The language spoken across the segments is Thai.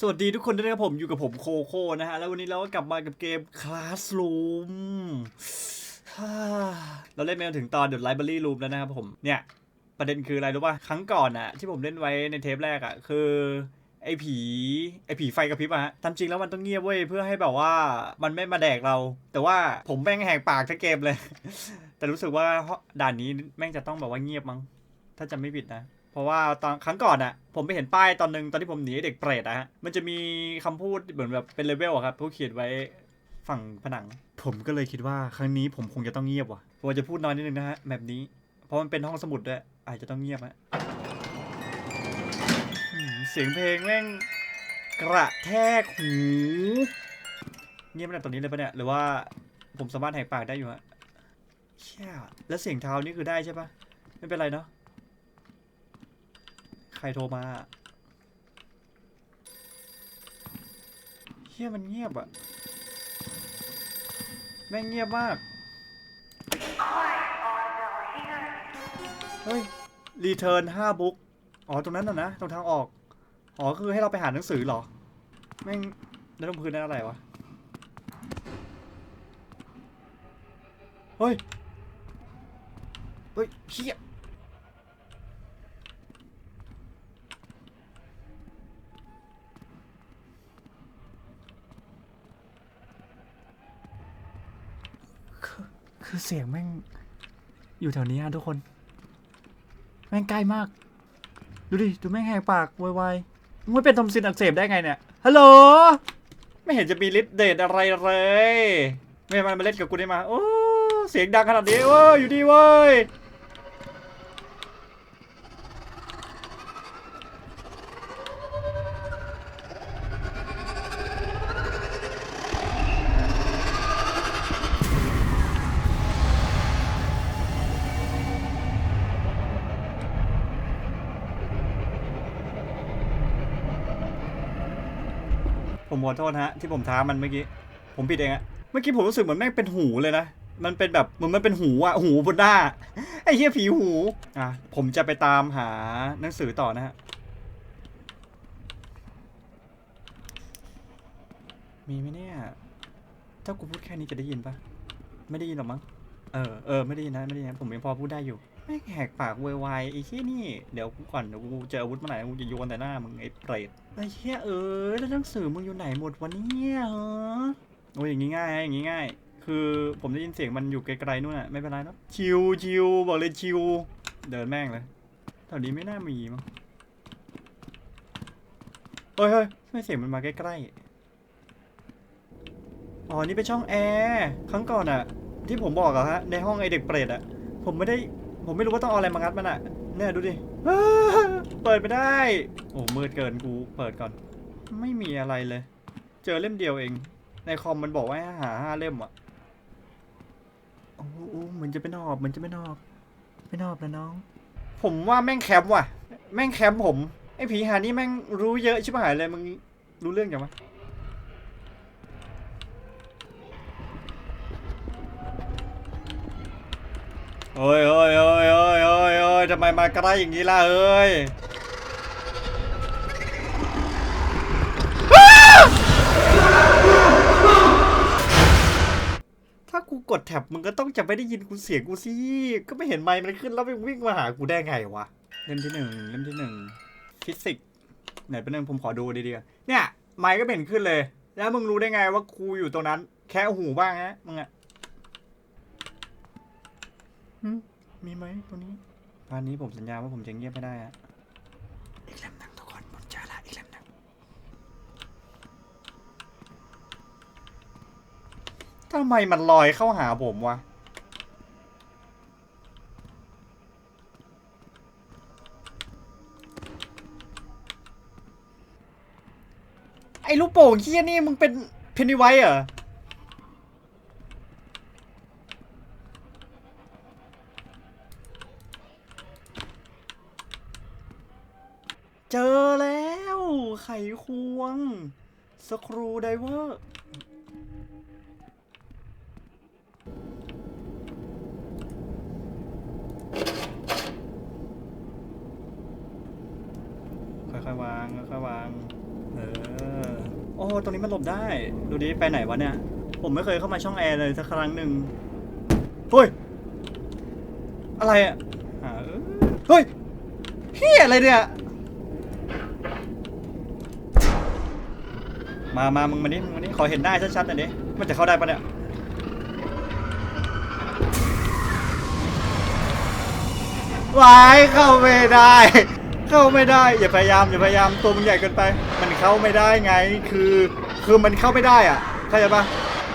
สวัสดีทุกคนด้วยนะครับผมอยู่กับผมโคโค่นะฮะ แล้ววันนี้เราก็กลับมากับเกม Classroom ฮ่าเราเล่นมาถึงตอน The Library Room แล้วนะครับผม เนี่ย ประเด็นคืออะไรรู้ป่ะ ครั้งก่อนอะที่ผมเล่นไว้ในเทปแรกอะคือ ไอ้ผี ไอ้ผีไฟกระพริบอะฮะตามจริงแล้วมันต้องเงียบเว้ย เพื่อให้แบบว่ามันไม่มาแดกเรา แต่ว่าผมแม่งแหกปากทั้งเกมเลย แต่รู้สึกว่าด่านนี้แม่งจะต้องแบบว่าเงียบมั้งถ้าจำไม่ผิดนะ เพราะว่าตอนครั้งก่อนอะผมไปเห็นป้ายตอนหนึงตอนที่ผมหนีเด็กเปรตอะฮะมันจะมีคำพูดเหมือนแบบเป็นเลเวลอะครับเขาเขียนไว้ฝั่งผนัง ผมก็เลยคิดว่าครั้งนี้ผมคงจะต้องเงียบว่ะผมจะพูดน้อยนิดนึงนะฮะแบบนี้ เพราะมันเป็นห้องสมุดด้วยอาจจะต้องเงียบฮะเสียงเพลงแม่งกระแทกหูเงียบขนาดตอนนี้เลยปะเนี่ยหรือว่าผมสามารถแหกปากได้อยู่ฮะเชี่แล้วเสียงเท้านี่คือได้ใช่ปะไม่เป็นไรเนาะ รโทรมาเฮียมันเงียบอะแม่งเงียบมาก เฮ้ย รีเทิร์นห้าบุ๊กอ๋อ ตรงนั้นน่ะนะ ตรงทางออก อ๋อ คือให้เราไปหาหนังสือเหรอ แม่งแล้วตรงพื้นนั่นอะไรวะ เฮ้ย เฮ้ยเฮีย คือเสียงแม่ง อยู่แถวนี้อะทุกคน แม่งใกล้มาก ดูดิ ดูแม่งแหกปากวายๆมึงไม่เป็นทอมซินอักเสบได้ไงเนี่ย ฮัลโหล ไม่เห็นจะมีฤทธิ์เดชอะไรเลย ไม่มามาเล่นกับกูได้มา โอ้ เสียงดังขนาดนี้เว้ยอยู่ดีเว้ย ผมขอโทษฮะที่ผมท้ามันเมื่อกี้ ผมผิดเองอะเมื่อกี้ผมรู้สึกเหมือนแม่งเป็นหูเลยนะ มันเป็นแบบเหมือนมันเป็นหูอะหูบนหน้า ไอ้เหี้ยผีหู อะผมจะไปตามหาหนังสือต่อนะฮะ มีไหมเนี่ย ถ้ากูพูดแค่นี้จะได้ยินปะไม่ได้ยินหรอกมั้ง เออ เออ ไม่ได้ยินนะ ไม่ได้ยินนะ ผมยังพอพูดได้อยู่แม่งแหกปากโวยวายไอ้เหี้ยนี่ เดี๋ยวกูก่อน เดี๋ยวกูเจออาวุธเมื่อไหร่กูจะโยนแต่หน้ามึงไอ้เปรต ไอ้เหี้ยเออแล้วหนังสือมึงอยู่ไหนหมดวะเนี่ยฮะโอ้ยอย่างงี้ง่ายอย่างงี้ง่าย คือผมได้ยินเสียงมันอยู่ไกลๆนู่นน่ะไม่เป็นไรเนะชิวชิวบอกเลยชิวเดินแม่งเลยแถวนี้ไม่น่ามีมั้งเฮ้ยเฮ้ยทำไมเสียงมันมาใกล้ๆอ๋อนี่เป็นช่องแอร์ครั้งก่อนอะที่ผมบอกอะฮะในห้องไอเด็กเปรตอะผมไม่ได้ ผมไม่รู้ว่าต้องเอาอะไรมางัดมันอะเนี่ยดูดิเปิดไม่ได้ โอ้มืดเกินกูเปิดก่อน ไม่มีอะไรเลย เจอเล่มเดียวเอง ในคอมมันบอกว่าให้หาห้าเล่มอะโอ้โหเหมือนจะเป็นหอบเหมือนจะเป็นหอบเป็นหอบแล้วน้อง ผมว่าแม่งแคมป์ว่ะ แม่งแคมป์ผมไอ้ผีหานี่แม่งรู้เยอะชิบหายเลยมึงรู้เรื่องยังวะ เฮ้ยเฮ้ยเฮ้ยเฮ้ยเฮ้ยเฮ้ยทำไมมาใกล้อย่างนี้ล่ะเฮ้ยถ้ากูกดแท็บมึงก็ต้องจะไม่ได้ยินกูเสียงกูสิก็ไม่เห็นไมค์มันขึ้นแล้วมันวิ่งมาหากูได้ไงวะเล่มที่หนึ่งเล่มที่หนึ่งฟิสิกส์ไหนเป็นหนึ่งผมขอดูดีๆเนี่ยไมค์ก็ไม่เห็นขึ้นเลย แล้วมึงรู้ได้ไงว่ากูอยู่ตรงนั้น แค่หูบ้างฮะมึงอะ หึมีไหมตรงนี้พานนี้ผมสัญญาว่าผมจะเงียบไม่ได้ฮะอีกเล่มหนึ่งทุกคนผมเจอละอีกเล่มหนึ่งทำไมมันลอยเข้าหาผมวะ ไอ้ลูกโป่งเฮี้ยนี่มึงเป็นเพนนีไวเหรอ เจอแล้ว ไขควง สครูไดเวอร์ ค่อยๆวาง ค่อยๆวาง เออ โอ้ตรงนี้มันหลบได้ ดูดิ ไปไหนวะเนี่ย ผมไม่เคยเข้ามาช่องแอร์เลยสักครั้งหนึ่งเฮ้ย อะไรอะเฮ้ยเฮียอะไรเนี่ย มามามึงมานี่มึงมานี่ขอเห็นหน้าชัดๆหน่อยดิมันจะเข้าได้ปะเนี่ย วายเข้าไม่ได้ เข้าไม่ได้ อย่าพยายามอย่าพยายามตัวมึงใหญ่เกินไป มันเข้าไม่ได้ไง คือคือมันเข้าไม่ได้อะเข้าใจปะ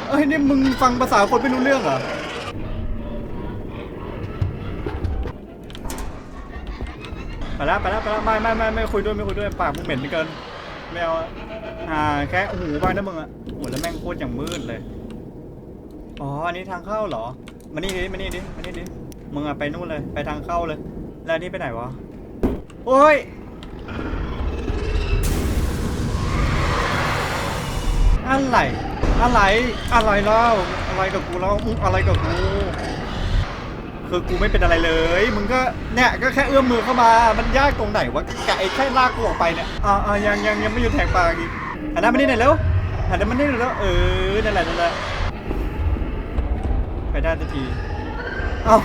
เอ้ยนี่มึงฟังภาษาคนไม่รู้เรื่องเหรอไปแล้วไปแล้วไปแล้วไม่ไม่ไม่ไม่คุยด้วยไม่คุยด้วยปากมึงเหม็นเกิน ไม่เอาอ่าแค่หูไปนะมึงอะโอ้แล้วแม่งโคตรอย่างมืดเลย อ๋อ อันนี้ทางเข้าเหรอ มานี่ดิ มานี่ดิ มานี่ดิ มึงอะไปนู่นเลย ไปทางเข้าเลย แล้วนี่ไปไหนวะ โอ้ยอะไร อะไร อะไรเล่าอะไรกับกูแล้วอะไรกับกู คือกูไม่เป็นอะไรเลย มึงก็เนี่ยก็แค่เอื้อมมือเข้ามา มันยากตรงไหนวะไอ้แค่ลากกูออกไปเนี่ยอ่าอ่ายังยังยังไม่หยุดแทงปากอีกหันหน้ามานี่หน่อยเร็วหันหน้ามานี่หน่อยแล้วเออนั่นแหละนั่นแหละไปได้ทันทีเอ้า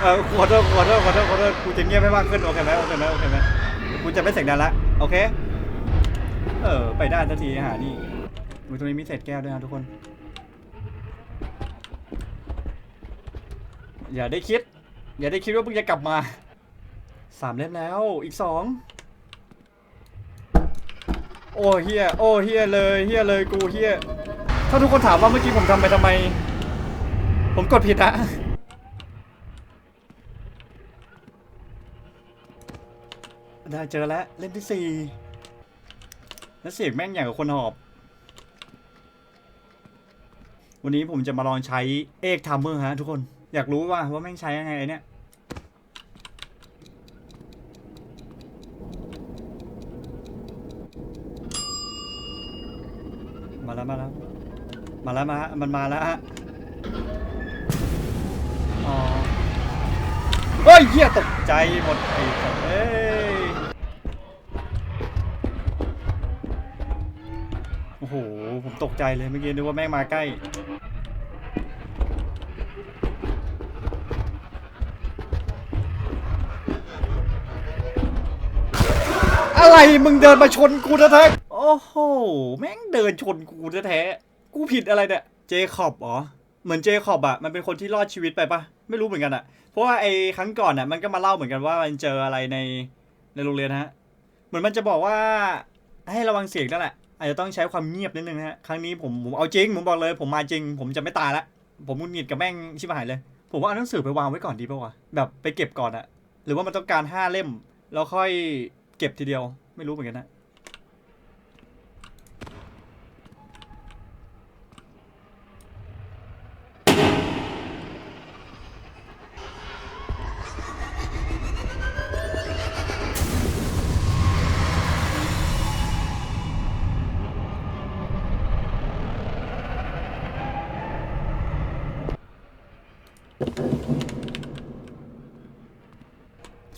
เออขอโทษขอโทษขอโทษขอโทษกูจะเงียบให้มากขึ้นโอเคไหมโอเคไหมโอเคไหมกูจะไม่เสียงดังละโอเค เออ ไปได้ทันทีหานี่อุ๊ยตรงนี้มีเศษแก้วด้วยนะทุกคน อย่าได้คิด อย่าได้คิดว่ามึงจะกลับมาสามเล่มแล้วอีกสองโอ้เฮียโอ้เฮียเลยเฮียเลยกูเฮียถ้าทุกคนถามว่าเมื่อกี้ผมทำไปทำไม ผมกดผิดอะได้เจอแล้วเล่มที่สี่แล้วเสียงแม่งอย่างกับคนหอบ วันนี้ผมจะมาลองใช้เอกทัมเมอร์ฮะทุกคน อยากรู้ว่าว่าแม่งใช้ยังไงไอเนี่ยมาแล้วมาแล้วมาแล้วมาฮะมันมาแล้วฮะอ๋อเฮ้ยเหี้ยตกใจหมดไอ้สัตว์เอ้ยโอ้โห ผมตกใจเลยเมื่อกี้นึกว่าแม่งมาใกล้ อะไรมึงเดินมาชนกูแท้ๆโอ้โห แม่งเดินชนกูแท้ๆกูผิดอะไรเนี่ย เจคอบเหรอเหมือนเจคอบอะมันเป็นคนที่รอดชีวิตไปปะไม่รู้เหมือนกันอะเพราะว่าไอ้ครั้งก่อนอะมันก็มาเล่าเหมือนกันว่ามันเจออะไรในในโรงเรียนฮะ เหมือนมันจะบอกว่าให้ระวังเสียงนั่นแหละ อาจจะต้องใช้ความเงียบนิดนึงนะฮะ ครั้งนี้ผมผมเอาจริง ผมบอกเลย ผมมาจริง ผมจะไม่ตายละ ผมมุนหงิดกับแม่งชิบหายเลย ผมว่าเอาหนังสือไปวางไว้ก่อนดีป่าวะ แบบไปเก็บก่อนอะหรือว่ามันต้องการห้าเล่ม แล้วค่อย เก็บทีเดียว ไม่รู้เหมือนกันนะ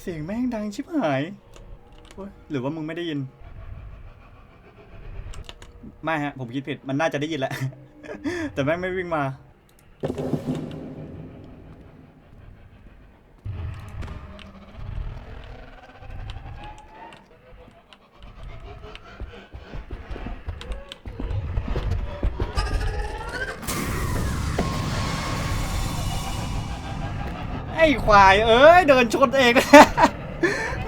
เสียงแม่งดังชิบหาย หรือว่ามึงไม่ได้ยิน ไม่ฮะ ผมคิดผิด มันน่าจะได้ยินแหละ แต่แม่งไม่วิ่งมา ไอ้ควาย เอ้ย เดินชนเอง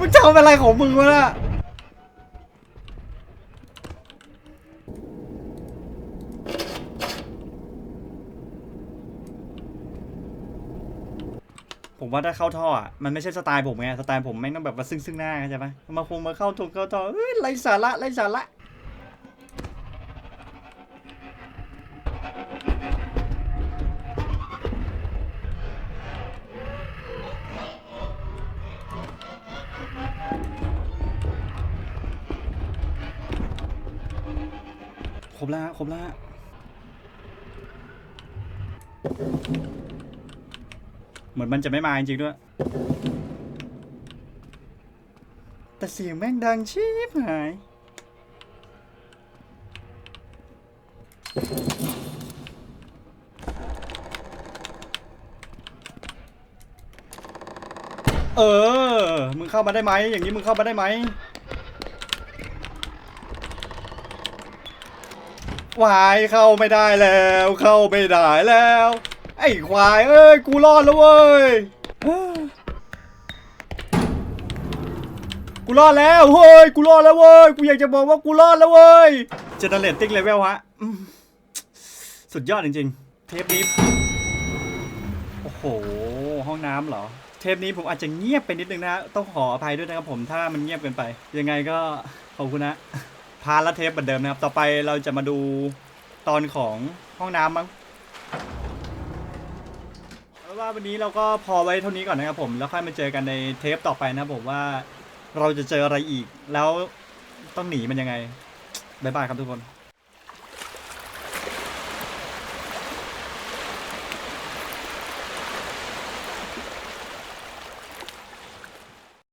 มึงจะเอาอะไรของมึงวะล่ะผมว่าถ้าเข้าท่ออะมันไม่ใช่สไตล์ผมไงสไตล์ผมแม่งต้องแบบว่าซึ่งซึ่งหน้าเข้าใจปะมาคงมาเข้าทงเข้าท่อเอ้ยไรสาระไรสาระ แล้วครบแล้วเหมือนมันจะไม่มาจริงๆด้วย แต่เสียงแม่งดังชิบหาย เออ มึงเข้ามาได้ไหม อย่างนี้มึงเข้ามาได้ไหม วายเข้าไม่ได้แล้ว เข้าไม่ได้แล้ว ไอ้ควายเอ้ยกูรอดแล้วเว้ยกูรอดแล้วเฮ้ยกูรอดแล้วเว้ยกูอยากจะบอกว่ากูรอดแล้วเว้ยเจเนเรตติ้งเลเวลฮะสุดยอดจริงๆ เทปนี้โอ้โหห้องน้ำเหรอ เทปนี้ผมอาจจะเงียบไปนิดนึงนะ ต้องขออภัยด้วยนะครับผมถ้ามันเงียบเกินไป ยังไงก็ขอบคุณนะ พาละเทปเหมือนเดิมนะครับ ต่อไปเราจะมาดูตอนของห้องน้ำมั้งแล้วว่าวันนี้เราก็พอไว้เท่านี้ก่อนนะครับผม แล้วค่อยมาเจอกันในเทปต่อไปนะครับผมว่าเราจะเจออะไรอีก แล้วต้องหนีมันยังไง บ๊ายบายครับทุกคน